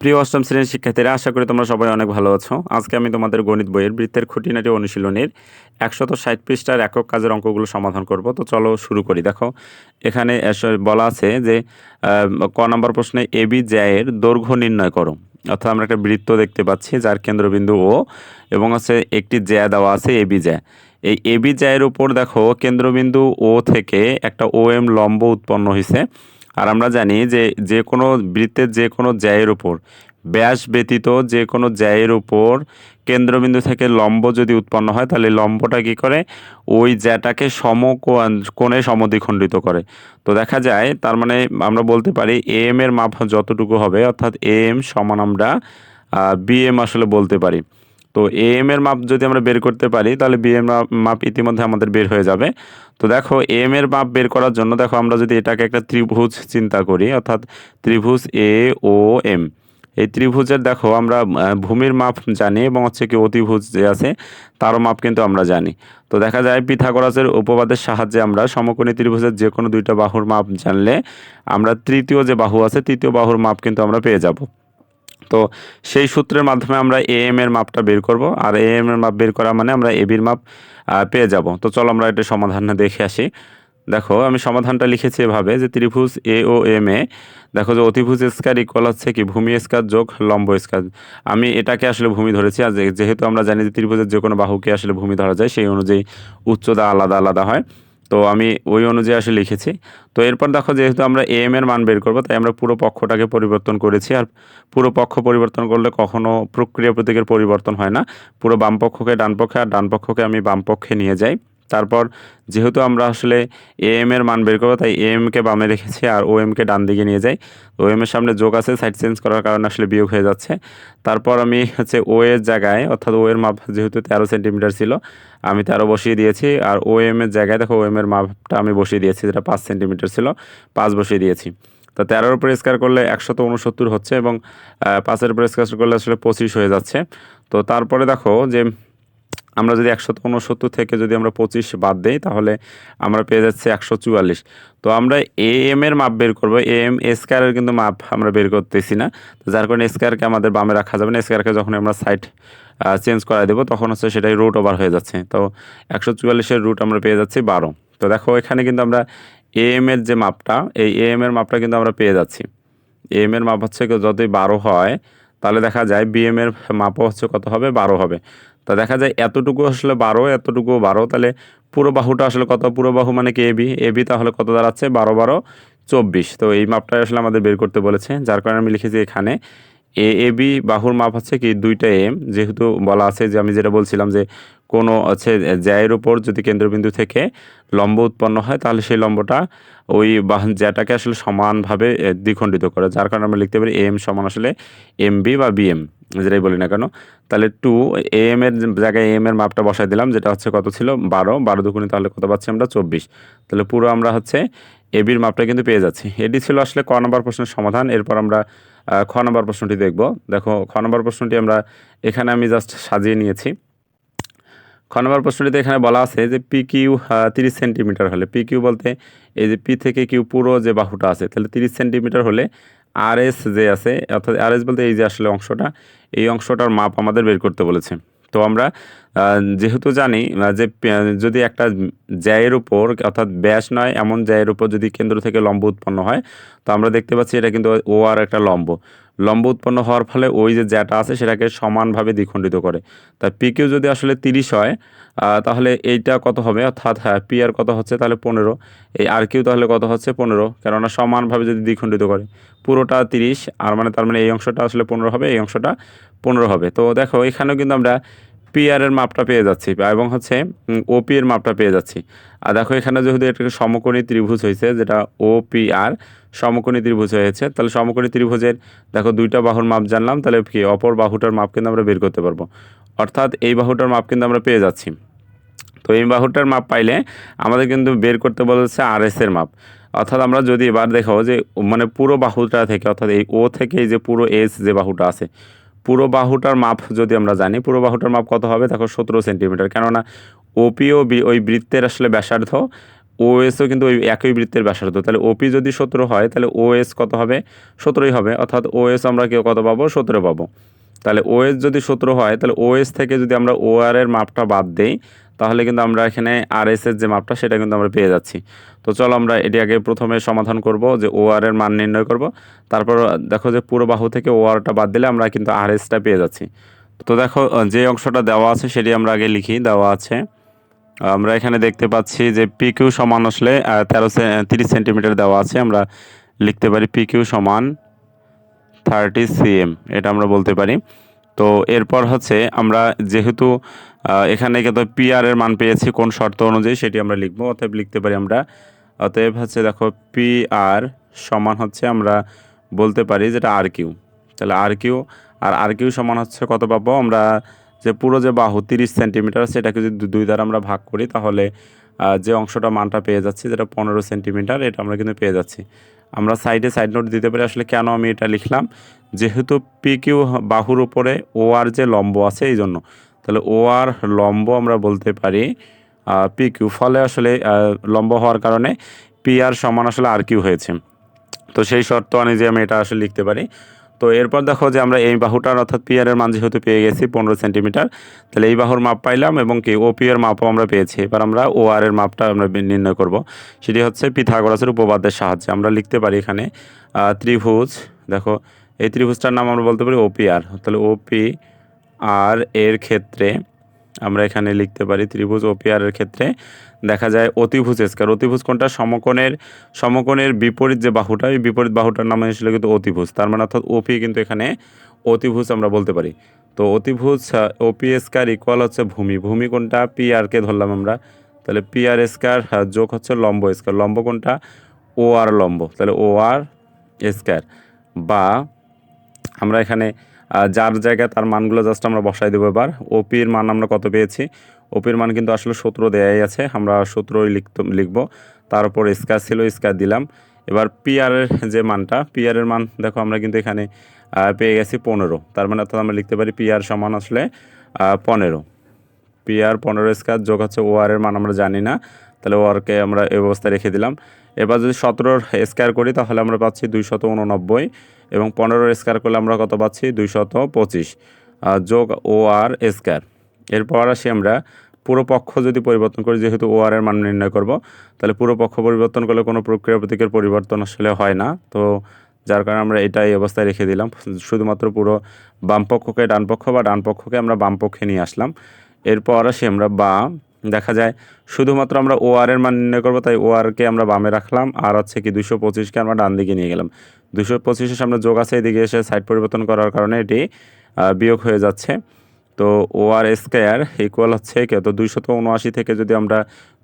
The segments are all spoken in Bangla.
প্রিয় অষ্টম শ্রেণির শিক্ষার্থীরা, আশা করি তোমরা সবাই অনেক ভালো আছো। আজকে আমি তোমাদের গণিত বইয়ের বৃত্তের খুঁটিনাটি অনুশীলনের একশত ষাট পৃষ্ঠার একক কাজের অঙ্কগুলো সমাধান করব। তো চলো শুরু করি। দেখো, এখানে বলা আছে যে ক নম্বর প্রশ্নে এবি জ্যায়ের দৈর্ঘ্য নির্ণয় করো। অর্থাৎ আমরা একটা বৃত্ত দেখতে পাচ্ছি, যার কেন্দ্রবিন্দু ও এবং আছে একটি জ্যা দেওয়া আছে এবি জ্যা। এই এবি জ্যায়ের উপর দেখো, কেন্দ্রবিন্দু ও থেকে একটা ও এম লম্ব উৎপন্ন হয়েছে আর আমরা জানি যে যে কোনো বৃত্তের যে কোনো জ্যায়ের উপর, ব্যাস ব্যতীত যে কোনো জ্যায়ের উপর কেন্দ্রবিন্দু থেকে লম্ব যদি উৎপন্ন হয়, তাহলে লম্বটা কী করে? ওই জ্যাটাকে সম কোণে সমদ্বিখণ্ডিত করে। তো দেখা যায়, তার মানে আমরা বলতে পারি এম এর মাপ যতটুকু হবে, অর্থাৎ এম সমান আমরা বিএম আসলে বলতে পারি। তো এ এম এর মাপ যদি আমরা বের করতে পারি, তাহলে বি এর মাপ ইতিমধ্যে আমাদের বের হয়ে যাবে। তো দেখো এম এর মাপ বের করার জন্য দেখো, আমরা যদি এটাকে একটা ত্রিভুজ চিন্তা করি, অর্থাৎ ত্রিভুজ এ ও এম এই ত্রিভুজের দেখো, আমরা ভূমির মাপ জানি এবং হচ্ছে কি অতিভুজ যে আছে, তারও মাপ কিন্তু আমরা জানি। তো দেখা যায়, পিথাগোরাসের উপপাদের সাহায্যে আমরা সমকোণী ত্রিভুজের যে কোনো দুইটা বাহুর মাপ জানলে আমরা তৃতীয় যে বাহু আছে, তৃতীয় বাহুর মাপ কিন্তু আমরা পেয়ে যাব। তো সেই সূত্রের মাধ্যমে আমরা এ এম এর মাপটা বের করব। আর এ এম এর মাপ বের করা মানে আমরা এ বির মাপ পেয়ে যাব। তো চলো আমরা এটা সমাধান দেখে আসি। দেখো, আমি সমাধানটা লিখেছি এভাবে যে ত্রিভুজ এ ও এম এ, দেখো যে অতিভুজ স্কার ইকুয়াল হচ্ছে কি? ভূমি স্কার যোগ লম্ব স্কার আমি এটাকে আসলে ভূমি ধরেছি, আর যেহেতু আমরা জানি যে ত্রিভুজের যে কোনো বাহুকে আসলে ভূমি ধরা যায়, সেই অনুযায়ী উচ্চতা আলাদা আলাদা হয়। তো আমি ওই অনুযায়ী আসলে লিখেছি। তো এরপর দেখো যেহেতু আমরা এম এর মান বের করব, তাই আমরা পুরো পক্ষটাকে পরিবর্তন করেছি। আর পুরো পক্ষ পরিবর্তন করলে কখনো প্রক্রিয়া প্রতীকের পরিবর্তন হয় না। পুরো বাম পক্ষকে ডান পক্ষে, আর ডান পক্ষকে আমি বাম পক্ষে নিয়ে যাই। তারপর যেহেতু আমরা আসলে এম এর মান বের করব, তাই এমকে বামে রেখেছি আর ও এমকে ডান দিকে নিয়ে যাই। ও এম এর সামনে যোগ আছে সাইড চেঞ্জ করার কারণে আসলে বিয়োগ হয়ে যাচ্ছে। তারপর আমি হচ্ছে ও এর জায়গায়, অর্থাৎ ও এর মাপ যেহেতু তেরো সেন্টিমিটার ছিল আমি তারও বসিয়ে দিয়েছি, আর ও এম এর জায়গায় দেখো ও এম এর মাপটা আমি বসিয়ে দিয়েছি, যেটা পাঁচ সেন্টিমিটার ছিল, পাঁচ বসিয়ে দিয়েছি। তো তেরোর উপরে স্কোয়ার করলে একশত উনসত্তর হচ্ছে এবং পাঁচের উপরে স্কোয়ার করলে আসলে পঁচিশ হয়ে যাচ্ছে। তো তারপরে দেখো যে আমরা যদি একশো উনসত্তর থেকে যদি আমরা পঁচিশ বাদ দিই, তাহলে আমরা পেয়ে যাচ্ছি একশো চুয়াল্লিশ। তো আমরা এ এম এর মাপ বের করব। এ এম স্কোয়ারের কিন্তু মাপ আমরা বের করতেছি না। যার কারণে স্কোয়ারকে আমাদের বামে রাখা যাবে না। স্কোয়ারকে যখন আমরা সাইড চেঞ্জ করা দেবো, তখন হচ্ছে সেটাই রুট ওভার হয়ে যাচ্ছে। তো একশো চুয়াল্লিশের রুট আমরা পেয়ে যাচ্ছি বারো। তো দেখো, এখানে কিন্তু আমরা এ এম এর যে মাপটা, এই এ এম এর মাপটা কিন্তু আমরা পেয়ে যাচ্ছি। এম এর মাপ হচ্ছে যতই বারো হয়, তাহলে দেখা যায় বিএম এর মাপও হচ্ছে কত হবে? বারো হবে। তা দেখা যায় এতটুকু আসলে বারো, এতটুকু বারো, তাহলে পুরো বাহুটা আসলে কত? পুরো বাহু মানে কি এবি এবি তাহলে কত দাঁড়াচ্ছে? বারো বারো, চব্বিশ। তো এই মাপটা আসলে আমাদের বের করতে বলেছে, যার কারণে আমি লিখেছি এখানে এ এবি বাহুর মাপ হচ্ছে কি দুইটা এম যেহেতু বলা আছে যে আমি যেটা বলছিলাম যে কোনো, হচ্ছে, জ্যায়ের উপর যদি কেন্দ্রবিন্দু থেকে লম্ব উৎপন্ন হয়, তাহলে সেই লম্বটা ওই বাহন জ্যাটাকে আসলে সমানভাবে দ্বিখণ্ডিত করে। যার কারণে আমরা লিখতে পারি এম সমান আসলে এম বি বা বিএম, যেটাই বলি না কেন। তাহলে টু, এম এর জায়গায় এম এর মাপটা বসাই দিলাম, যেটা হচ্ছে কত ছিল? বারো। বারো দুগুণে তাহলে কত পাচ্ছি আমরা? চব্বিশ। তাহলে পুরো আমরা হচ্ছে এবির মাপটা কিন্তু পেয়ে যাচ্ছি। এটি ছিল আসলে ক নম্বর প্রশ্নের সমাধান। এরপর আমরা খ নম্বর প্রশ্নটি দেখব। দেখো, খ নম্বর প্রশ্নটি আমরা এখানে আমি জাস্ট সাজিয়ে নিয়েছি। খ নম্বর প্রশ্নটিতে এখানে বলা আছে যে পি কিউ তিরিশ সেন্টিমিটার হলে পি কিউ বলতে এই যে পি থেকে কিউ পুরো যে বাহুটা আছে, তাহলে তিরিশ সেন্টিমিটার হলে আর এস যে আছে, অর্থাৎ আর এস বলতে এই যে আসলে অংশটা, এই অংশটার মাপ আমাদের বের করতে বলেছে। তো আমরা যেহেতু জানি যে যদি একটা জ্যায়ের উপর, অর্থাৎ ব্যাস নয়, এমন জ্যায়ের উপর যদি কেন্দ্র থেকে লম্ব উৎপন্ন হয়, তো আমরা দেখতে পাচ্ছি এটা কিন্তু ও আর একটা লম্ব। লম্ব উৎপন্ন হওয়ার ফলে ওই যে জ্যাটা আছে সেটাকে সমানভাবে দ্বিখণ্ডিত করে। তা পি কিউ যদি আসলে তিরিশ হয় তাহলে এইটা কত হবে? অর্থাৎ হ্যাঁ পি আর কত হচ্ছে? তাহলে পনেরো। এই আর কিউ তাহলে কত হচ্ছে? পনেরো। কেননা সমানভাবে যদি দ্বিখণ্ডিত করে। পুরোটা তিরিশ, আর মানে তার মানে এই অংশটা আসলে পনেরো হবে, এই অংশটা পনেরো হবে। তো দেখো, এখানেও কিন্তু আমরা পি আর এর মাপটা পেয়ে যাচ্ছি এবং হচ্ছে ওপি এর মাপটা পেয়ে যাচ্ছি। আর দেখো এখানে যেহেতু এটাকে সমকোণী ত্রিভুজ হয়েছে, যেটা ও পি আর সমকোণী ত্রিভুজ হয়েছে, তাহলে সমকোণী ত্রিভুজের দেখো দুইটা বাহুর মাপ জানলাম, তাহলে কি অপর বাহুটার মাপ কিন্তু আমরা বের করতে পারব। অর্থাৎ এই বাহুটার মাপ কিন্তু আমরা পেয়ে যাচ্ছি। তো এই বাহুটার মাপ পাইলে আমাদের কিন্তু বের করতে বলেছে আর এস এর মাপ। অর্থাৎ আমরা যদি এবার দেখো যে মানে পুরো বাহুটা থেকে, অর্থাৎ এই ও থেকে এই যে পুরো এস যে বাহুটা আছে পুরো বাহুটার মাপ যদি আমরা জানি, পুরো বাহুটার মাপ কত হবে? দেখো সতেরো সেন্টিমিটার। কেননা ওপি ওপিও ওই বৃত্তের আসলে ব্যাসার্ধ ওএসও কিন্তু ওই একই বৃত্তের ব্যাসার্ধ। তাহলে ওপি যদি সতেরো হয়, তাহলে ওএস কত হবে? সতেরোই হবে। অর্থাৎ ওএস আমরা কেউ কত পাবো? সতেরো পাবো। তাহলে ওএস যদি সতেরো হয়, তাহলে ওএস থেকে যদি আমরা ওআর এর মাপটা বাদ দেই তাহলে কিন্তু আমরা এখানে আর এর যে মাপটা, সেটা কিন্তু আমরা পেয়ে যাচ্ছি। তো চলো আমরা এটি আগে প্রথমে সমাধান করব যে ওআর এর মান নির্ণয় করব। তারপর দেখো যে পুরো বাহু থেকে ওআরটা বাদ দিলে আমরা কিন্তু আর এসটা পেয়ে যাচ্ছি। তো দেখো যে অংশটা দেওয়া আছে সেটি আমরা আগে লিখি। দেওয়া আছে, আমরা এখানে দেখতে পাচ্ছি যে পিকিউ সমান আসলে তেরো তিরিশ সেন্টিমিটার দেওয়া আছে। আমরা লিখতে পারি পিকিউ সমান থার্টি সিএম এটা আমরা বলতে পারি। তো এরপর হচ্ছে আমরা যেহেতু এখানে কিন্তু পিআর এর মান পেয়েছি, কোন শর্ত অনুযায়ী সেটি আমরা লিখব। অতএব লিখতে পারি আমরা। অতএব হচ্ছে দেখো পি আর সমান হচ্ছে আমরা বলতে পারি যেটা আর কিউ তাহলে আর কিউ আর আর কিউ সমান হচ্ছে কত পাবো? আমরা যে পুরো যে বাহু, তিরিশ সেন্টিমিটার, সেটাকে যদি দুই দ্বারা আমরা ভাগ করি, তাহলে যে অংশটা মানটা পেয়ে যাচ্ছি, যেটা পনেরো সেন্টিমিটার, এটা আমরা কিন্তু পেয়ে যাচ্ছি। আমরা সাইডে সাইড নোট দিতে পারি, আসলে কেন আমি এটা লিখলাম? যেহেতু পি কিউ বাহুর উপরে ও আর যে লম্ব আছে এই জন্য তাহলে ও আর লম্ব আমরা বলতে পারি পি কিউ ফলে আসলে লম্ব হওয়ার কারণে পি আর সমান আসলে আর কিউ হয়েছে। তো সেই শর্ত অনুযায়ী আমি এটা আসলে লিখতে পারি। তো এরপর দেখো যে আমরা এই বাহুটার অর্থাৎ পিয়ারের মান যেহেতু পেয়ে গেছি পনেরো সেন্টিমিটার, তাহলে এই বাহুর মাপ পাইলাম এবং কি ও পিয়ার মাপও আমরা পেয়েছি। এবার আমরা ও আর এর মাপটা আমরা নির্ণয় করব। সেটি হচ্ছে পিথাগোরাসের উপপাদ্যের সাহায্যে। আমরা লিখতে পারি এখানে ত্রিভুজ, দেখো, এই ত্রিভুজটার নাম আমরা বলতে পারি ওপি আর তাহলে ওপি আর এর ক্ষেত্রে আমরা এখানে লিখতে পারি ত্রিভুজ ওপিআর এর ক্ষেত্রে দেখা যায় অতিভুজ স্কার অতিভুজ কোনটা? সমকোণের সমকোণের বিপরীত যে বাহুটা, এই বিপরীত বাহুটার নাম হয়েছিল কিন্তু অতিভুজ। তার মানে অর্থাৎ ওপি কিন্তু এখানে অতিভুজ আমরা বলতে পারি। তো অতিভুজ ওপি স্কার ইকুয়াল হচ্ছে ভূমি। ভূমি কোনটা? পি আরকে ধরলাম আমরা। তাহলে পি আর স্কার যোগ হচ্ছে লম্ব স্কার লম্ব কোনটা? ও আর লম্ব। তাহলে ও আর স্কার বা আমরা এখানে যার জায়গায় তার মানগুলো জাস্ট আমরা বসাই দেবো এবার। ওপির মান আমরা কত পেয়েছি? ওপির মান কিন্তু আসলে সূত্র দেয়াই আছে, আমরা সূত্রই লিখত, লিখব। তার উপর স্কার ছিল স্কার দিলাম। এবার পিআরের যে মানটা পিআরের মান দেখো আমরা কিন্তু এখানে পেয়ে গেছি পনেরো। তার মানে অর্থাৎ আমরা লিখতে পারি পিআর সমান আসলে পনেরো। পিআর পনেরো স্কার যোগ হচ্ছে ও এর মান আমরা জানি না। তাহলে ওয়ারকে আমরা এই অবস্থায় রেখে দিলাম। এবার যদি সতেরোর স্কোয়ার করি, তাহলে আমরা পাচ্ছি দুইশত উননব্বই এবং পনেরোর স্কোয়ার করলে আমরা কত পাচ্ছি? দুইশত পঁচিশ। যোগ ও আর স্কোয়ার। এরপর আসি আমরা, পুরো পক্ষ যদি পরিবর্তন করি, যেহেতু ও আর এর মান নির্ণয় করব, তাহলে পুরো পক্ষ পরিবর্তন করলে কোনো প্রক্রিয়া প্রতীকের পরিবর্তন আসলে হয় না। তো যার কারণে আমরা এটা এই অবস্থায় রেখে দিলাম। শুধুমাত্র পুরো বাম পক্ষকে ডান পক্ষ বা ডান পক্ষকে আমরা বাম পক্ষে নিয়ে আসলাম। এরপর আসি আমরা বা দেখা যায়। শুধুমাত্র আমরা ও এর মান নির্ণয় করব, তাই ও আমরা বামে রাখলাম। আর হচ্ছে কি দুশো পঁচিশকে আমরা ডান দিকে নিয়ে গেলাম। দুশো পঁচিশের সামনে যোগ আছে, এদিকে এসে সাইড পরিবর্তন করার কারণে এটি বিয়োগ হয়ে যাচ্ছে। তো ও আর স্কোয়ার ইকুয়াল হচ্ছে কে তো দুইশত উনআশি থেকে যদি আমরা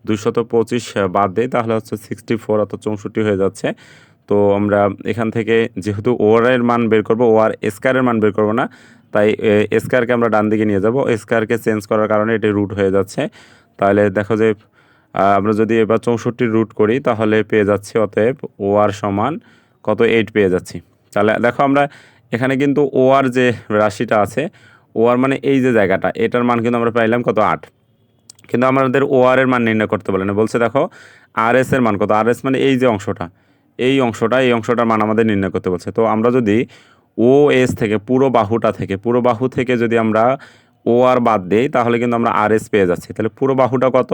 দুইশত পঁচিশ বাদ দিই, তাহলে হচ্ছে সিক্সটি ফোর অর্থাৎ চৌষট্টি হয়ে যাচ্ছে। তো আমরা এখান থেকে যেহেতু ওয়ার এর মান বের করব ও আর স্কোয়ারের মান বের করব না, তাই স্কোয়ারকে আমরা ডান দিকে নিয়ে যাব। স্কোয়ারকে চেঞ্জ করার কারণে এটি রুট হয়ে যাচ্ছে। তাহলে দেখো যে আমরা যদি এবার চৌষট্টির রুট করি, তাহলে পেয়ে যাচ্ছি অতএব ও আর সমান কত এইট পেয়ে যাচ্ছি। তাহলে দেখো আমরা এখানে কিন্তু ও আর যে রাশিটা আছে ও আর মানে এই যে জায়গাটা, এটার মান কিন্তু আমরা পাইলাম কত আট। কিন্তু আমাদের ও আর এর মান নির্ণয় করতে বলে না, বলছে দেখো আর এস এর মান কত আর এস মানে এই যে অংশটা, এই অংশটা, এই অংশটার মান আমাদের নির্ণয় করতে বলছে। তো আমরা যদি ও এস থেকে, পুরো বাহুটা থেকে, পুরো বাহু থেকে যদি আমরা ও আর বাদ দেই, তাহলে কিন্তু আমরা আর এস পেয়ে যাচ্ছি। তাহলে পুরো বাহুটা কত?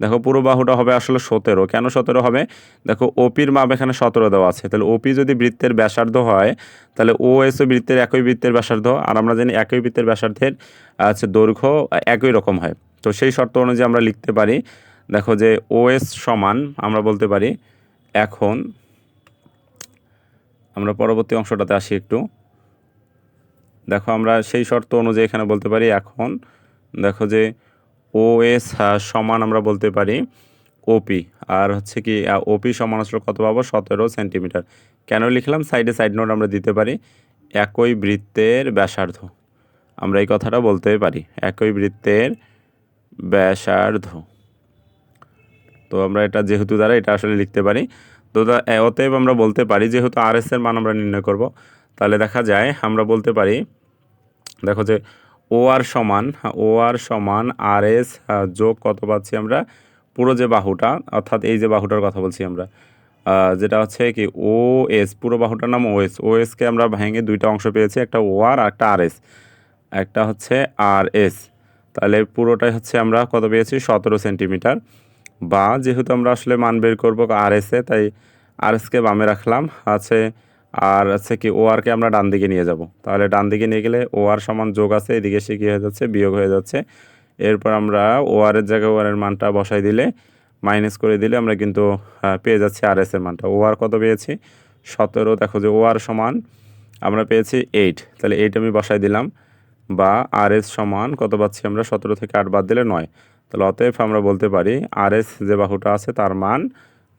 দেখো পুরো বাহুটা হবে আসলে সতেরো। কেন সতেরো হবে? দেখো ওপির মাপ এখানে সতেরো দেওয়া আছে। তাহলে ওপি যদি বৃত্তের ব্যাসার্ধ হয়, তাহলে ও এসও বৃত্তের একই বৃত্তের ব্যাসার্ধ, আর আমরা জানি একই বৃত্তের ব্যাসার্ধের আছে দৈর্ঘ্য একই রকম হয়। তো সেই শর্ত অনুযায়ী আমরা লিখতে পারি, দেখো যে ও এস সমান, আমরা বলতে পারি এখন, আমরা পরবর্তী অংশটাতে আসি একটু। দেখো আমরা সেই শর্ত অনুযায়ী এখানে বলতে পারি এখন, দেখো যে ও এস সমান আমরা বলতে পারি ওপি আর হচ্ছে কি ওপি সমান আসলে কত পাবো? সতেরো সেন্টিমিটার। কেন লিখলাম? সাইডে সাইড নোট আমরা দিতে পারি একই বৃত্তের ব্যাসার্ধ। আমরা এই কথাটা বলতে পারি একই বৃত্তের ব্যাসার্ধ। তো আমরা এটা যেহেতু দ্বারা এটা আসলে লিখতে পারি। তো অতএব আমরা বলতে পারি যেহেতু আর এস এর মান আমরা নির্ণয় করব। তাহলে দেখা যায়, আমরা বলতে পারি, দেখো যে ও আর সমান ও আর সমান আর এস যোগ কত পাচ্ছি আমরা? পুরো যে বাহুটা, অর্থাৎ এই যে বাহুটার কথা বলছি আমরা যেটা হচ্ছে কি ও এস পুরো বাহুটার নাম ওএস, ওএসকে আমরা ভেঙে দুইটা অংশ পেয়েছি, একটা ও আর একটা আর এস একটা হচ্ছে আর এস তাহলে পুরোটাই হচ্ছে আমরা কত পেয়েছি? সতেরো সেন্টিমিটার, বা যেহেতু আমরা আসলে মান বের করব আর এসে তাই আর এসকে বামে রাখলাম, আছে আর আছে কি ও আরকে আমরা ডান দিকে নিয়ে যাব। তাহলে ডান দিকে নিয়ে গেলে ও আর সমান যোগ আছে, এদিকে সে কী হয়ে যাচ্ছে? বিয়োগ হয়ে যাচ্ছে। এরপর আমরা ও জায়গায় ও মানটা বসাই দিলে মাইনাস করে দিলে আমরা কিন্তু পেয়ে যাচ্ছি আর এস এর মানটা। ও আর কত পেয়েছি? সতেরো। দেখো যে ও আর সমান আমরা পেয়েছি এইট তাহলে এইট আমি বসাই দিলাম বা আর এস সমান কত পাচ্ছি আমরা? সতেরো থেকে আট বাদ দিলে নয়। তাহলে অতএব আমরা বলতে পারি আর এস যে বাহুটা আছে তার মান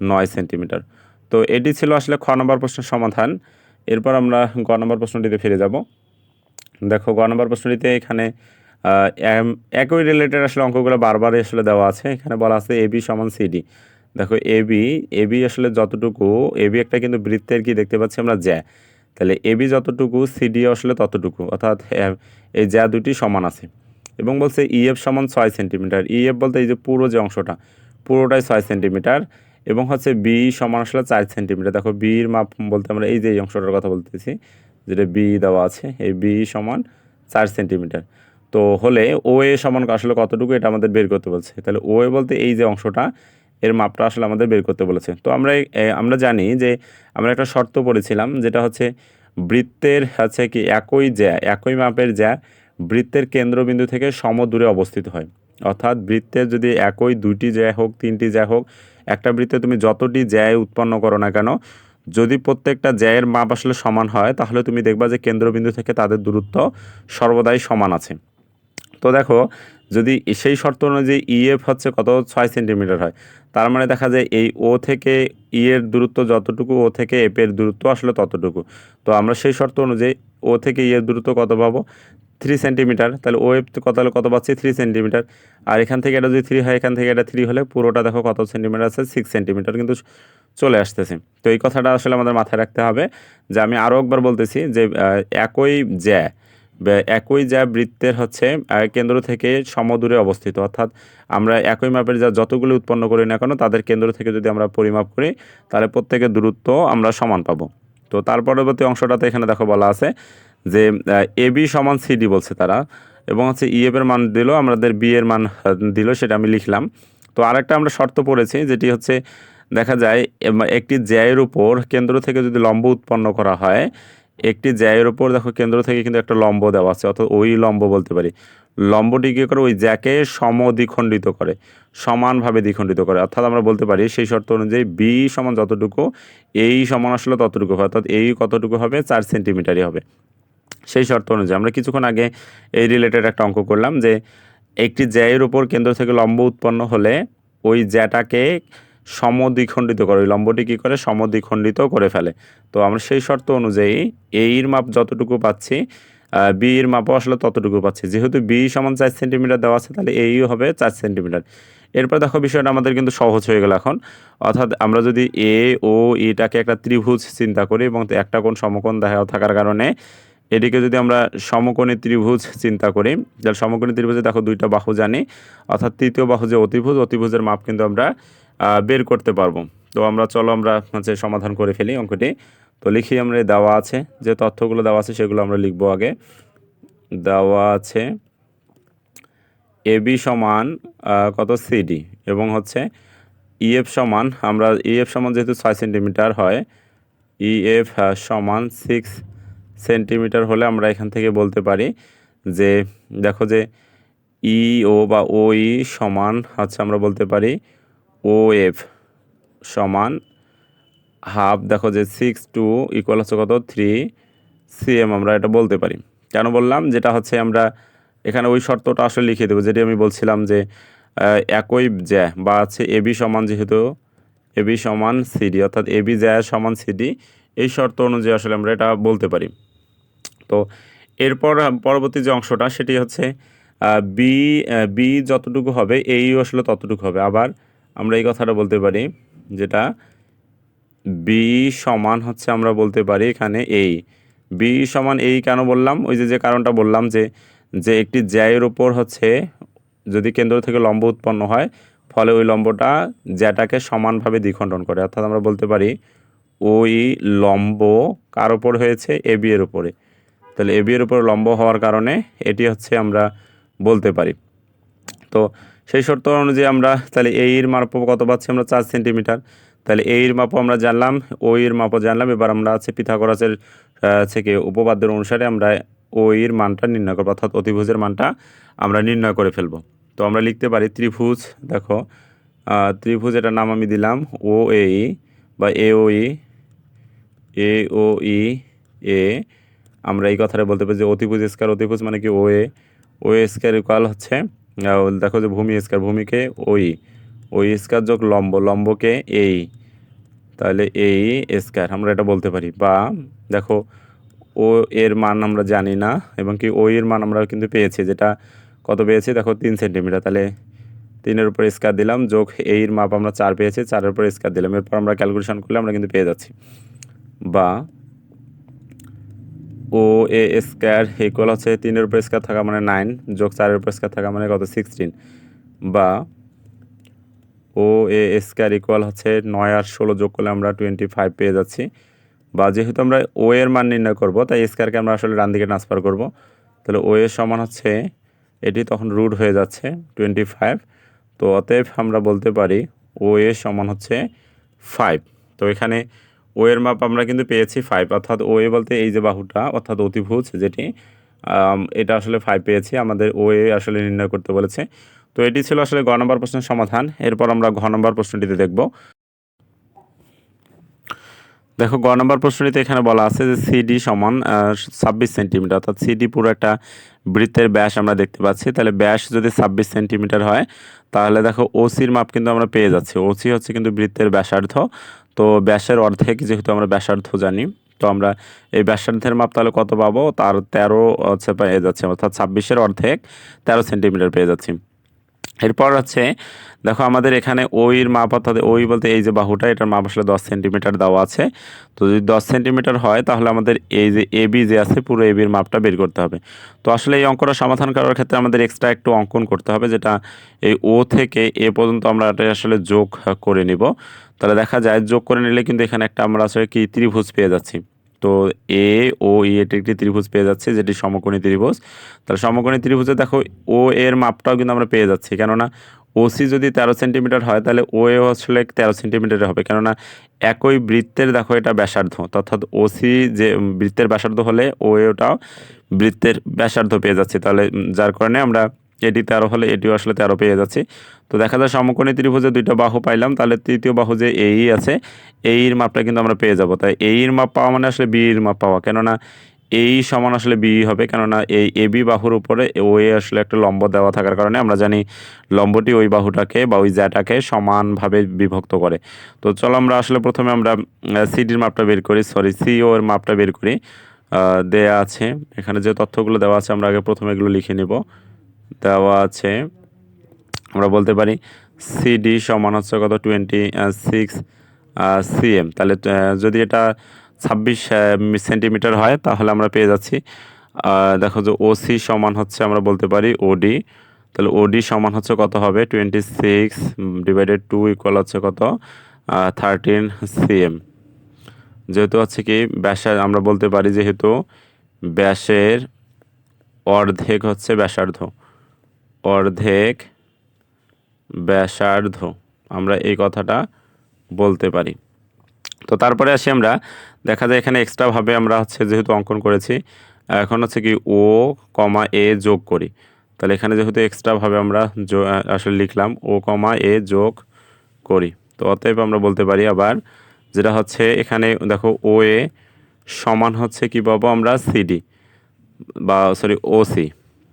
নয় সেন্টিমিটার। তো এটি ছিল আসলে খ নম্বর প্রশ্নের সমাধান। এরপর আমরা গ নম্বর প্রশ্নটিতে ফিরে যাব। দেখো, গ নম্বর প্রশ্নটিতে এখানে একই রিলেটেড আসলে অঙ্কগুলো বারবারই আসলে দেওয়া আছে। এখানে বলা আছে এবি সমান সিডি দেখো এবি এবি আসলে যতটুকু এবি একটা কিন্তু বৃত্তের কি দেখতে পাচ্ছি আমরা, জ্যা। তাহলে এবি যতটুকু সিডি আসলে ততটুকু। অর্থাৎ এই জ্যা দুটি সমান আছে। এবং বলছে ইএফ সমান ছয় সেন্টিমিটার ইএফ বলতে এই যে পুরো যে অংশটা, পুরোটাই ছয় সেন্টিমিটার এবং হচ্ছে বি সমান আসলে চার সেন্টিমিটার। দেখো বির মাপ বলতে আমরা এই যে এই অংশটার কথা বলতেছি, যেটা বি দেওয়া আছে, এই বি সমান চার সেন্টিমিটার। তো হলে ও এ সমান আসলে কতটুকু এটা আমাদের বের করতে বলছে। তাহলে ও এ বলতে এই যে অংশটা, এর মাপটা আসলে আমাদের বের করতে বলেছে। তো আমরা আমরা জানি যে আমরা একটা শর্ত পড়েছিলাম, যেটা হচ্ছে বৃত্তের হচ্ছে কি একই জ্যা, একই মাপের জ্যা বৃত্তের কেন্দ্রবিন্দু থেকে সম দূরে অবস্থিত হয়। অর্থাৎ বৃত্তের যদি একই দুইটি জ্যা হোক, তিনটি জ্যা হোক একটা বৃত্তে তুমি যতটি জ্যায় উৎপন্ন করো না কেন, যদি প্রত্যেকটা জ্যায়ের মাপ আসলে সমান হয়, তাহলে তুমি দেখবা যে কেন্দ্রবিন্দু থেকে তাদের দূরত্ব সর্বদাই সমান আছে। তো দেখো, যদি সেই শর্ত অনুযায়ী ইএফ হচ্ছে কত? ছয় সেন্টিমিটার হয়। তার মানে দেখা যায় এই ও থেকে ই এর দূরত্ব যতটুকু ও থেকে এফ এর দূরত্ব আসলে ততটুকু। তো আমরা সেই শর্ত অনুযায়ী ও থেকে ই এর দূরত্ব কত পাবো? থ্রি সেন্টিমিটার তাহলে ও এফ কত হলে, কত পাচ্ছি? থ্রি সেন্টিমিটার আর এখান থেকে এটা যদি থ্রি হয়, এখান থেকে এটা থ্রি হলে পুরোটা দেখো কত সেন্টিমিটার আছে? সিক্স সেন্টিমিটার কিন্তু চলে আসতেছে। তো এই কথাটা আসলে আমাদের মাথায় রাখতে হবে যে আমি আরও একবার বলতেছি যে একই জ্যা একই যা বৃত্তের হচ্ছে কেন্দ্র থেকে সমদূরে অবস্থিত। অর্থাৎ আমরা একই মাপের যা যতগুলো উৎপন্ন করি না কেন, তাদের কেন্দ্র থেকে যদি আমরা পরিমাপ করি, তাহলে প্রত্যেকের দূরত্ব আমরা সমান পাবো। তো তার পরবর্তী অংশটাতে এখানে দেখো বলা আছে যে এ বি সমান সিডি বলছে তারা। এবং হচ্ছে ইএফ এর মান দিল আমাদের বি এর মান দিল, সেটা আমি লিখলাম। তো আরেকটা আমরা শর্ত পড়েছি, যেটি হচ্ছে দেখা যায় একটি জ্যায়ের উপর কেন্দ্র থেকে যদি লম্ব উৎপন্ন করা হয়, একটি জ্যায়ের উপর দেখো কেন্দ্র থেকে কিন্তু একটা লম্ব দেওয়া আছে, অর্থাৎ ওই লম্ব বলতে পারি। লম্বটি কী করে? ওই জ্যাকে সম দ্বিখণ্ডিত করে, সমানভাবে দ্বিখণ্ডিত করে। অর্থাৎ আমরা বলতে পারি, সেই শর্ত অনুযায়ী বি সমান যতটুকু এই সমান আসলে ততটুকু হয়, অর্থাৎ এই কতটুকু হবে? চার সেন্টিমিটারই হবে। সেই শর্ত অনুযায়ী। আমরা কিছুক্ষণ আগে এই রিলেটেড একটা অঙ্ক করলাম যে একটি জ্যায়ের উপর কেন্দ্র থেকে লম্ব উৎপন্ন হলে ওই জ্যাটাকে সমদ্বিখণ্ডিত করে, ওই লম্বটি কী করে? সমদ্বিখণ্ডিত করে ফেলে। তো আমরা সেই শর্ত অনুযায়ী এইর মাপ যতটুকু পাচ্ছি বি এর মাপও আসলে ততটুকু পাচ্ছি। যেহেতু বি সমান চার সেন্টিমিটার দেওয়া আছে, তাহলে এই হবে চার সেন্টিমিটার। এরপর দেখো বিষয়টা আমাদের কিন্তু সহজ হয়ে গেল এখন। অর্থাৎ আমরা যদি এ ও এটাকে একটা ত্রিভুজ চিন্তা করি এবং একটা কোণ সমকোণ দেখা থাকার কারণে এটিকে যদি আমরা সমকোণী ত্রিভুজ চিন্তা করি, তাহলে সমকোণী ত্রিভুজে দেখো দুইটা বাহু জানি, অর্থাৎ তৃতীয় বাহু যে অতিভুজ, অতিভুজের মাপ কিন্তু আমরা বের করতে পারব। তো আমরা, চলো আমরা হচ্ছে সমাধান করে ফেলি অঙ্কটি। তো লিখি আমরা, দেওয়া আছে, যে তথ্যগুলো দেওয়া আছে সেগুলো আমরা লিখব আগে। দেওয়া আছে এবি সমান কত? সিডি এবং হচ্ছে ইএফ সমান, আমরা ইএফ সমান যেহেতু ছয় সেন্টিমিটার হয় ইএফ সমান সিক্স সেন্টিমিটার হলে আমরা এখান থেকে বলতে পারি যে, দেখো যে ই, ও বা ও, ই সমান হচ্ছে আমরা বলতে পারি ও, এফ সমান হাফ, দেখো যে সিক্স, টু ইকুয়াল হচ্ছে কত? থ্রি সিএম আমরা এটা বলতে পারি। কেন বললাম? যেটা হচ্ছে আমরা এখানে ওই শর্তটা আসলে লিখে দেবো, যেটি আমি বলছিলাম যে একই জ্যা বা আছে এবি সমান যেহেতু এবি সমান সিডি অর্থাৎ এবি জ্যা সমান সিডি এই শর্ত অনুযায়ী আসলে আমরা এটা বলতে পারি। তো এরপর পরবর্তী যে অংশটা সেটি হচ্ছে বি বি যতটুকু হবে এই আসলে ততটুকু হবে। আবার আমরা এই কথাটা বলতে পারি যেটা বি সমান হচ্ছে আমরা বলতে পারি এখানে এই বি সমান এই কেন বললাম? ওই যে যে কারণটা বললাম যে যে একটি জ্যায়ের উপর হচ্ছে যদি কেন্দ্র থেকে লম্ব উৎপন্ন হয়, ফলে ওই লম্বটা যেটাকে সমানভাবে দ্বিখণ্ডন করে। অর্থাৎ আমরা বলতে পারি, ওই লম্ব কার ওপর হয়েছে? এ বি এর উপরে। তাহলে এ বি এর উপর লম্ব হওয়ার কারণে এটি হচ্ছে আমরা বলতে পারি। তো সেই শর্ত অনুযায়ী আমরা তাহলে এই এর মাপ কত পাচ্ছি আমরা চার সেন্টিমিটার। তাহলে এই এর মাপও আমরা জানলাম ওই এর মাপও জানলাম। এবার আমরা আছে পিথাগোরাসের থেকে উপপাদ্যের অনুসারে আমরা এর মানটা নির্ণয় করব, অর্থাৎ অতিভুজের মানটা আমরা নির্ণয় করে ফেলব। তো আমরা লিখতে পারি ত্রিভুজ, দেখো ত্রিভুজ এটার নাম আমি দিলাম ও এই বা এ ও ই এ ও ই এ আমরা এই কথাটা বলতে পারি যে অতিপুজ স্কার অতিপুজ মানে কি? ও এ ও স্কয়ার ইকুয়াল হচ্ছে দেখো যে ভূমি স্কার, ভূমিকে ওই ওই স্কার যোগ লম্ব, লম্বকে এই, তাহলে এই স্কার, আমরা এটা বলতে পারি। বা দেখো, ও এর মান আমরা জানি না, এবং কি ও এর মান আমরা কিন্তু পেয়েছি, যেটা কত পেয়েছি? দেখো তিন সেন্টিমিটার, তাহলে তিনের উপর স্কার দিলাম, যোগ এই এর মাপ আমরা চার পেয়েছি, চারের উপর স্কার দিলাম, এরপর আমরা ক্যালকুলেশন করলে আমরা কিন্তু পেয়ে যাচ্ছি। বা ও, এ স্কোয়ার ইকুয়াল হচ্ছে তিনের উপর স্কোয়ার থাকা মানে নাইন, যোগ চারের উপর স্কোয়ার থাকা মানে কত? সিক্সটিন। বা, ও, এ স্কোয়ার ইকুয়াল হচ্ছে নয় আর ষোলো যোগ করলে আমরা টোয়েন্টি ফাইভ পেয়ে যাচ্ছি। বা, যেহেতু আমরা ও এর মান নির্ণয় করব, তাই স্কোয়ারকে আমরা আসলে ডান দিকে ট্রান্সফার করব। তাহলে ও এর সমান হচ্ছে, এটি তখন রুট হয়ে যাচ্ছে টোয়েন্টি ফাইভ তো অতএব আমরা বলতে পারি ও এর সমান হচ্ছে ফাইভ তো এখানে ও এর মাপ আমরা কিন্তু পেয়েছি ফাইভ অর্থাৎ ও এ বলতে এই যে বাহুটা, অর্থাৎ অতিভুজ যেটি এটা আসলে ফাইভ পেয়েছি, আমাদের ও এ আসলে নির্ণয় করতে বলেছে। তো এটি ছিল আসলে গ নম্বর প্রশ্নের সমাধান, এরপর আমরা ঘ নম্বর প্রশ্নটিতে দেখব। দেখো, গ নম্বর প্রশ্নটিতে এখানে বলা আছে যে সিডি সমান ছাব্বিশ সেন্টিমিটার, অর্থাৎ সিডি পুরো একটা বৃত্তের ব্যাস আমরা দেখতে পাচ্ছি। তাহলে ব্যাস যদি ছাব্বিশ সেন্টিমিটার হয়, তাহলে দেখো ওসির মাপ কিন্তু আমরা পেয়ে যাচ্ছি। ওসি হচ্ছে কিন্তু বৃত্তের ব্যাসার্ধ। তো ব্যাসের অর্ধেক যেহেতু আমরা ব্যাসার্ধ জানি, তো আমরা এই ব্যাসার্ধের মাপ তাহলে কত পাবো? তার তেরো হচ্ছে পেয়ে যাচ্ছি, অর্থাৎ ছাব্বিশের অর্ধেক তেরো সেন্টিমিটার পেয়ে যাচ্ছি। এরপর হচ্ছে দেখো আমাদের এখানে ওইর মাপ অর্থাৎ ওই বলতে এই যে বাহুটা, এটার মাপ আসলে দশ সেন্টিমিটার দেওয়া আছে। তো যদি দশ সেন্টিমিটার হয়, তাহলে আমাদের এই যে এবি যে আছে, পুরো এবির মাপটা বের করতে হবে। তো আসলে এই অঙ্কটা সমাধান করার ক্ষেত্রে আমাদের এক্সট্রা একটু অঙ্কন করতে হবে, যেটা এই ও থেকে এ পর্যন্ত আমরা এটা আসলে যোগ করে নিব। তাহলে দেখা যায়, যোগ করে নিলে কিন্তু এখানে একটা আমরা আসলে কি ত্রিভুজ পেয়ে যাচ্ছি। তো এ ও ই এটি একটি ত্রিভুজ পেয়ে যাচ্ছে, যেটি সমকোণী ত্রিভুজ। তাহলে সমকোণী ত্রিভুজে দেখো ও এর মাপটাও কিন্তু আমরা পেয়ে যাচ্ছি, কেননা ওসি যদি তেরো সেন্টিমিটার হয়, তাহলে ও এ আসলে তেরো সেন্টিমিটারের হবে, কেননা একই বৃত্তের দেখো এটা ব্যাসার্ধ, অর্থাৎ ওসি যে বৃত্তের ব্যাসার্ধ হলে ও এটাও বৃত্তের ব্যাসার্ধ পেয়ে যাচ্ছে। তাহলে যার কারণে আমরা এটি তেরো হলে এটিও আসলে তেরো পেয়ে যাচ্ছি। তো দেখা যায় সমকোণী ত্রিভুজে দুইটা বাহু পাইলাম, তাহলে তৃতীয় বাহু যে এই আছে এইর মাপটা কিন্তু আমরা পেয়ে যাব। তাই এইর মাপ পাওয়া মানে আসলে বির মাপ পাওয়া, কেননা এই সমান আসলে বি হবে, কেননা এই এ বি বাহুর উপরে ও এ আসলে একটা লম্ব দেওয়া থাকার কারণে আমরা জানি লম্বটি ওই বাহুটাকে বা ওই জ্যাটাকে সমানভাবে বিভক্ত করে। তো চলো আমরা আসলে প্রথমে আমরা সিডির মাপটা বের করি সরি সি ও এর মাপটা বের করি। দেয়া আছে, এখানে যে তথ্যগুলো দেওয়া আছে আমরা আগে প্রথমে এগুলো লিখে নেব। দেওয়া আছে। আমরা বলতে পারি সিডি সমান হচ্ছে কত? টোয়েন্টি সিক্স সিএম তাহলে যদি এটা ছাব্বিশ সেন্টিমিটার হয়, তাহলে আমরা পেয়ে যাচ্ছি দেখো যে ওসি সমান হচ্ছে আমরা বলতে পারি ওডি তাহলে ওডি সমান হচ্ছে কত হবে? Twenty six divided two equal হচ্ছে কত? থার্টিন সিএম যেহেতু হচ্ছে কি ব্যাসা আমরা বলতে পারি যেহেতু ব্যাসের অর্ধেক হচ্ছে ব্যাসার্ধ। অর্ধেক ব্যাসার্ধ। আমরা এই কথাটা বলতে পারি। তো তারপরে আসি আমরা। দেখা যায় এখানে এক্সট্রাভাবে আমরা হচ্ছে যেহেতু অঙ্কন করেছি, এখন হচ্ছে কি ও কমা এ যোগ করি। তাহলে এখানে যেহেতু এক্সট্রাভাবে আমরা আসলে লিখলাম ও কমা এ যোগ করি। তো অতএব আমরা বলতে পারি আবার যেটা হচ্ছে এখানে দেখো ও এ সমান হচ্ছে কি পাবো আমরা সিডি বা সরি ওসি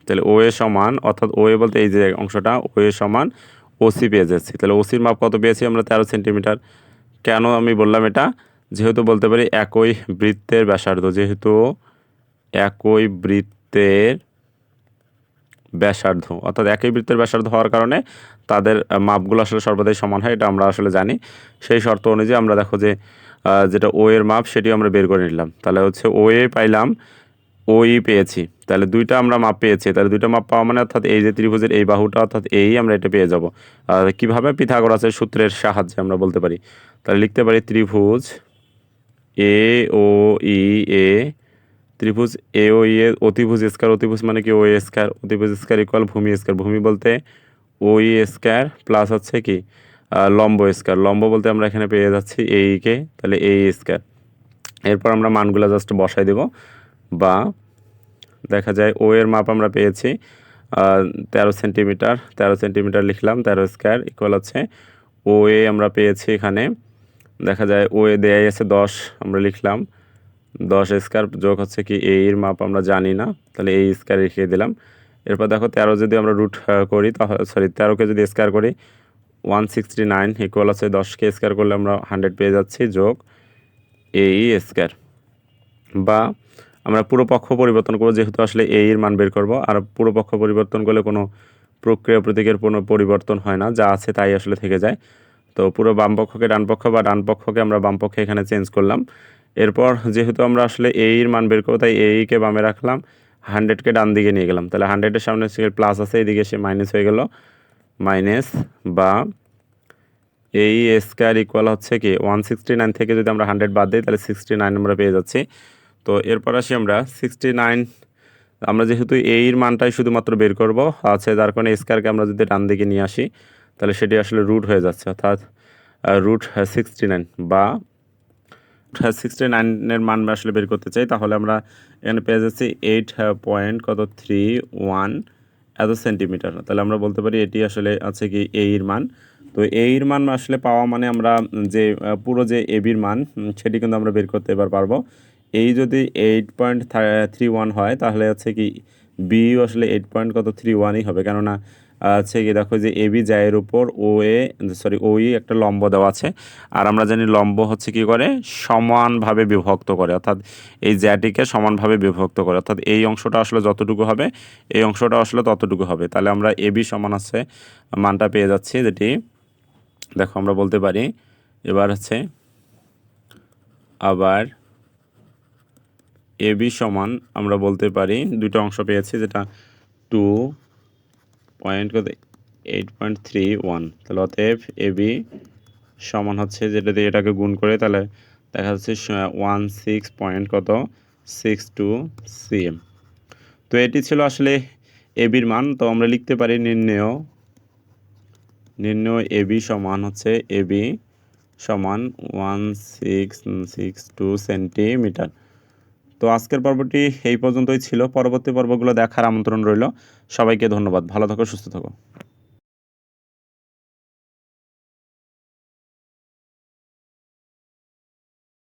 তাহলে ও এ সমান, অর্থাৎ ও এ বলতে এই যে অংশটা ও এ সমান ওসি পেয়ে যাচ্ছি তাহলে ওসির মাপ কত পেয়েছি আমরা তেরো সেন্টিমিটার? কেন আমি বললাম এটা? যেহেতু বলতে পারি একই বৃত্তের ব্যাসার্ধ, যেহেতু একই বৃত্তের ব্যাসার্ধ, অর্থাৎ একই বৃত্তের ব্যাসার্ধ হওয়ার কারণে তাদের মাপগুলো আসলে সর্বদাই সমান হয়, এটা আমরা আসলে জানি। সেই শর্ত অনুযায়ী আমরা দেখো যে যেটা ও এর মাপ সেটি আমরা বের করে নিলাম। তাহলে হচ্ছে ও এ পাইলাম ওই পেয়েছি। তাহলে দুইটা আমরা মাপ পেয়েছি। তাহলে দুইটা মাপ পাওয়া মানে অর্থাৎ এই যে ত্রিভুজের এই বাহুটা, অর্থাৎ এই আমরা এটা পেয়ে যাব। আর কীভাবে পিথাগোরাসের সূত্রের সাহায্যে আমরা বলতে পারি? তাহলে লিখতে পারি ত্রিভুজ এ, ও, ই, এ, ত্রিভুজ এ, ও, ই, এ, অতিভুজ স্কয়ার, অতিভুজ মানে কি? ও, এ স্কয়ার, অতিভুজ স্কয়ার ইকুয়াল ভূমি স্কয়ার। ভূমি বলতে ও, ই স্কয়ার প্লাস হচ্ছে কি? লম্ব স্কয়ার। লম্ব বলতে আমরা এখানে পেয়ে যাচ্ছি এই কে। তাহলে এই স্কয়ার। এরপর আমরা মানগুলো জাস্ট বসাই দেব। বা দেখা যায় ও এর মাপ আমরা পেয়েছি তেরো সেন্টিমিটার তেরো সেন্টিমিটার লিখলাম, তেরো স্কয়ার ইকুয়াল হচ্ছে ও এ আমরা পেয়েছি এখানে। দেখা যায় ও এ দেয়াই আছে দশ, আমরা লিখলাম। দশ স্কয়ার যোগ হচ্ছে কি এই এর মাপ আমরা জানি না, তাহলে এই স্কয়ার লিখিয়ে দিলাম। এরপর দেখো তেরো যদি আমরা রুট করি তাহলে সরি তেরোকে যদি স্কয়ার করি ওয়ান সিক্সটি নাইন ইকুয়াল আছে দশকে স্কয়ার করলে আমরা হান্ড্রেড পেয়ে যাচ্ছি যোগ এই স্কয়ার। বা আমরা পুরো পক্ষ পরিবর্তন করব, যেহেতু আসলে এই এর মান বের করব, আর পুরো পক্ষ পরিবর্তন করলে কোনো প্রক্রিয়া প্রতীকের কোনো পরিবর্তন হয় না, যা আছে তাই আসলে থেকে যায়। তো পুরো বাম পক্ষকে ডান পক্ষ বা ডান পক্ষকে আমরা বাম পক্ষে এখানে চেঞ্জ করলাম। এরপর যেহেতু আমরা আসলে এর মান বের করব, তাই এইকে বামে রাখলাম হান্ড্রেডকে ডান দিকে নিয়ে গেলাম। তাহলে হান্ড্রেডের সামনে সে প্লাস আছে এইদিকে সে মাইনাস হয়ে গেল। মাইনাস বা এই স্কোয়ার ইকুয়াল হচ্ছে কি ওয়ান সিক্সটি নাইন থেকে যদি আমরা হান্ড্রেড বাদ দিই, তাহলে সিক্সটি নাইন আমরা পেয়ে যাচ্ছি। তো এরপর আসি আমরা সিক্সটি নাইন আমরা যেহেতু এইর মানটাই শুধুমাত্র বের করব, আছে যার কারণে স্কোয়ারকে আমরা যদি ডান দিকে নিয়ে আসি, তাহলে সেটি আসলে রুট হয়ে যাচ্ছে, অর্থাৎ রুট সিক্সটি নাইন বা সিক্সটি নাইনের মান আসলে বের করতে চাই, তাহলে আমরা এখানে পেয়ে যাচ্ছি এইট পয়েন্ট কত থ্রি ওয়ান এত সেন্টিমিটার তাহলে আমরা বলতে পারি এটি আসলে আছে কি এইর মান, তো এইর মান আসলে পাওয়া মানে আমরা যে পুরো যে এবির মান সেটি কিন্তু আমরা বের করতে এবার পারব এই যদি এইট পয়েন্ট থ্রি ওয়ান হয়, তাহলে হচ্ছে কি বি আসলে এইট পয়েন্ট কত থ্রি ওয়ানই হবে। কেননা হচ্ছে কি দেখো যে এবি জায়ের উপর ও এ সরি ও ই একটা লম্ব দেওয়া আছে। আর আমরা জানি লম্ব হচ্ছে কি করে? সমানভাবে বিভক্ত করে। অর্থাৎ এই জ্যাটিকে সমানভাবে বিভক্ত করে। অর্থাৎ এই অংশটা আসলে যতটুকু হবে, এই অংশটা আসলে ততটুকু হবে। তাহলে আমরা এবি সমান আছে মানটা পেয়ে যাচ্ছি যেটি, দেখো আমরা বলতে পারি, এবার হচ্ছে আবার এবি সমান আমরা বলতে পারি দুটো অংশ পেয়েছি যেটা টু পয়েন্ট কত? এইট পয়েন্ট থ্রি ওয়ান তাহলে অতএব এবি সমান হচ্ছে যেটা দিয়ে এটাকে গুণ করে, তাহলে দেখা যাচ্ছে ওয়ান সিক্স পয়েন্ট কত? সিক্স টু সিএম তো এটি ছিল আসলে এবির মান, তো আমরা লিখতে পারি নির্ণেয়, নির্ণয় এবি সমান হচ্ছে এবি সমান one six six two centimetre তো আজকের পর্বটি এই পর্যন্তই ছিল। পরবর্তী পর্বগুলো দেখার আমন্ত্রণ রইল। সবাইকে ধন্যবাদ। ভালো থাকো, সুস্থ থাকো।